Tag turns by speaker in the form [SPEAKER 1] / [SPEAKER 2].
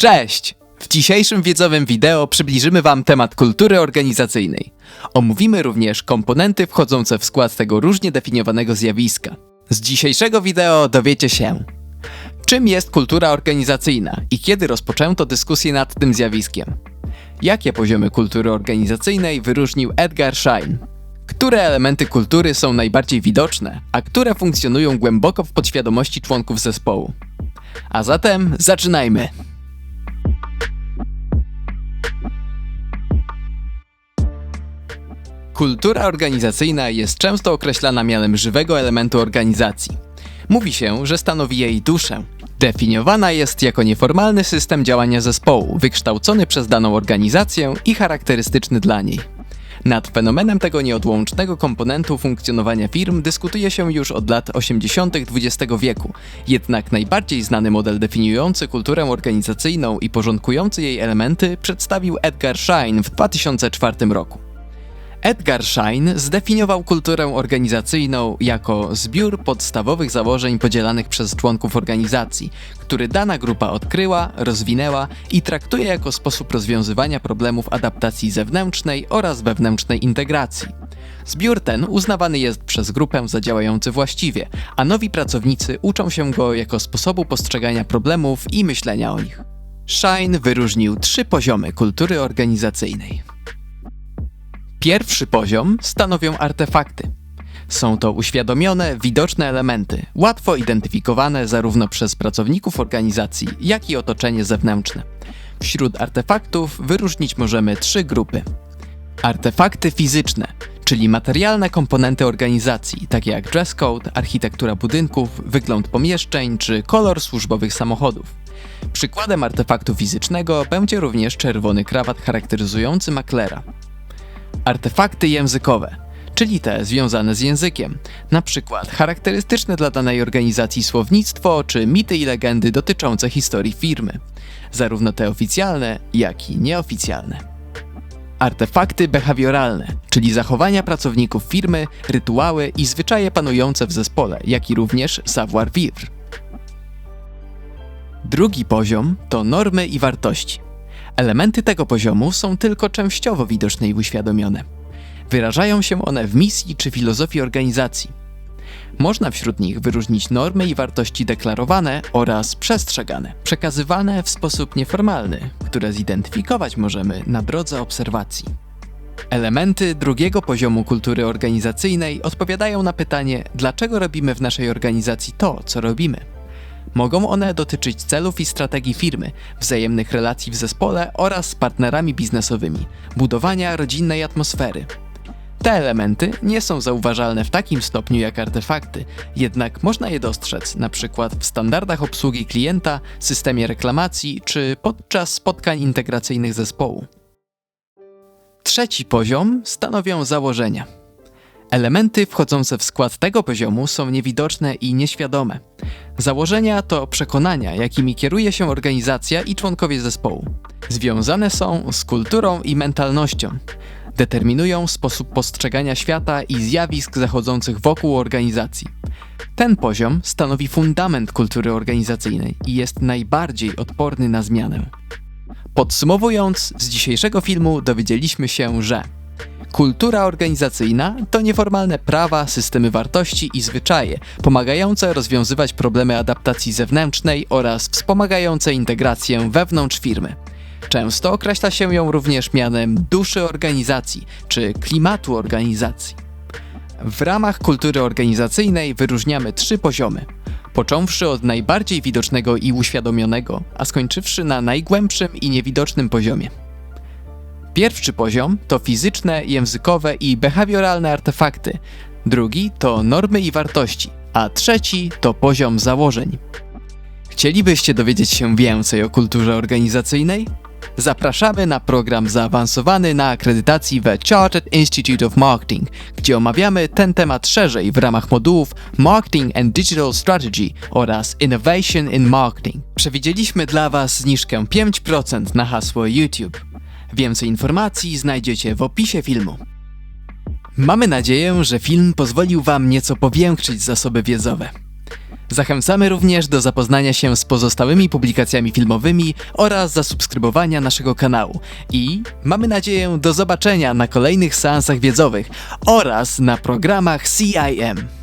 [SPEAKER 1] Cześć! W dzisiejszym wiedzowym wideo przybliżymy Wam temat kultury organizacyjnej. Omówimy również komponenty wchodzące w skład tego różnie definiowanego zjawiska. Z dzisiejszego wideo dowiecie się, czym jest kultura organizacyjna i kiedy rozpoczęto dyskusję nad tym zjawiskiem. Jakie poziomy kultury organizacyjnej wyróżnił Edgar Schein? Które elementy kultury są najbardziej widoczne, a które funkcjonują głęboko w podświadomości członków zespołu? A zatem zaczynajmy! Kultura organizacyjna jest często określana mianem żywego elementu organizacji. Mówi się, że stanowi jej duszę. Definiowana jest jako nieformalny system działania zespołu, wykształcony przez daną organizację i charakterystyczny dla niej. Nad fenomenem tego nieodłącznego komponentu funkcjonowania firm dyskutuje się już od lat 80. XX wieku, jednak najbardziej znany model definiujący kulturę organizacyjną i porządkujący jej elementy przedstawił Edgar Schein w 2004 roku. Edgar Schein zdefiniował kulturę organizacyjną jako zbiór podstawowych założeń podzielanych przez członków organizacji, który dana grupa odkryła, rozwinęła i traktuje jako sposób rozwiązywania problemów adaptacji zewnętrznej oraz wewnętrznej integracji. Zbiór ten uznawany jest przez grupę za działający właściwie, a nowi pracownicy uczą się go jako sposobu postrzegania problemów i myślenia o nich. Schein wyróżnił trzy poziomy kultury organizacyjnej. Pierwszy poziom stanowią artefakty. Są to uświadomione, widoczne elementy, łatwo identyfikowane zarówno przez pracowników organizacji, jak i otoczenie zewnętrzne. Wśród artefaktów wyróżnić możemy trzy grupy. Artefakty fizyczne, czyli materialne komponenty organizacji, takie jak dress code, architektura budynków, wygląd pomieszczeń czy kolor służbowych samochodów. Przykładem artefaktu fizycznego będzie również czerwony krawat charakteryzujący maklera. Artefakty językowe, czyli te związane z językiem, na przykład charakterystyczne dla danej organizacji słownictwo czy mity i legendy dotyczące historii firmy, zarówno te oficjalne, jak i nieoficjalne. Artefakty behawioralne, czyli zachowania pracowników firmy, rytuały i zwyczaje panujące w zespole, jak i również savoir-vivre. Drugi poziom to normy i wartości. Elementy tego poziomu są tylko częściowo widoczne i uświadomione. Wyrażają się one w misji czy filozofii organizacji. Można wśród nich wyróżnić normy i wartości deklarowane oraz przestrzegane, przekazywane w sposób nieformalny, które zidentyfikować możemy na drodze obserwacji. Elementy drugiego poziomu kultury organizacyjnej odpowiadają na pytanie, dlaczego robimy w naszej organizacji to, co robimy. Mogą one dotyczyć celów i strategii firmy, wzajemnych relacji w zespole oraz z partnerami biznesowymi, budowania rodzinnej atmosfery. Te elementy nie są zauważalne w takim stopniu jak artefakty, jednak można je dostrzec np. w standardach obsługi klienta, systemie reklamacji czy podczas spotkań integracyjnych zespołu. Trzeci poziom stanowią założenia. Elementy wchodzące w skład tego poziomu są niewidoczne i nieświadome. Założenia to przekonania, jakimi kieruje się organizacja i członkowie zespołu. Związane są z kulturą i mentalnością. Determinują sposób postrzegania świata i zjawisk zachodzących wokół organizacji. Ten poziom stanowi fundament kultury organizacyjnej i jest najbardziej odporny na zmianę. Podsumowując, z dzisiejszego filmu dowiedzieliśmy się, że Kultura organizacyjna to nieformalne prawa, systemy wartości i zwyczaje, pomagające rozwiązywać problemy adaptacji zewnętrznej oraz wspomagające integrację wewnątrz firmy. Często określa się ją również mianem duszy organizacji czy klimatu organizacji. W ramach kultury organizacyjnej wyróżniamy trzy poziomy. Począwszy od najbardziej widocznego i uświadomionego, a skończywszy na najgłębszym i niewidocznym poziomie. Pierwszy poziom to fizyczne, językowe i behawioralne artefakty, drugi to normy i wartości, a trzeci to poziom założeń. Chcielibyście dowiedzieć się więcej o kulturze organizacyjnej? Zapraszamy na program zaawansowany na akredytacji The Chartered Institute of Marketing, gdzie omawiamy ten temat szerzej w ramach modułów Marketing and Digital Strategy oraz Innovation in Marketing. Przewidzieliśmy dla Was zniżkę 5% na hasło YouTube. Więcej informacji znajdziecie w opisie filmu. Mamy nadzieję, że film pozwolił Wam nieco powiększyć zasoby wiedzowe. Zachęcamy również do zapoznania się z pozostałymi publikacjami filmowymi oraz zasubskrybowania naszego kanału. I mamy nadzieję do zobaczenia na kolejnych seansach wiedzowych oraz na programach CIM.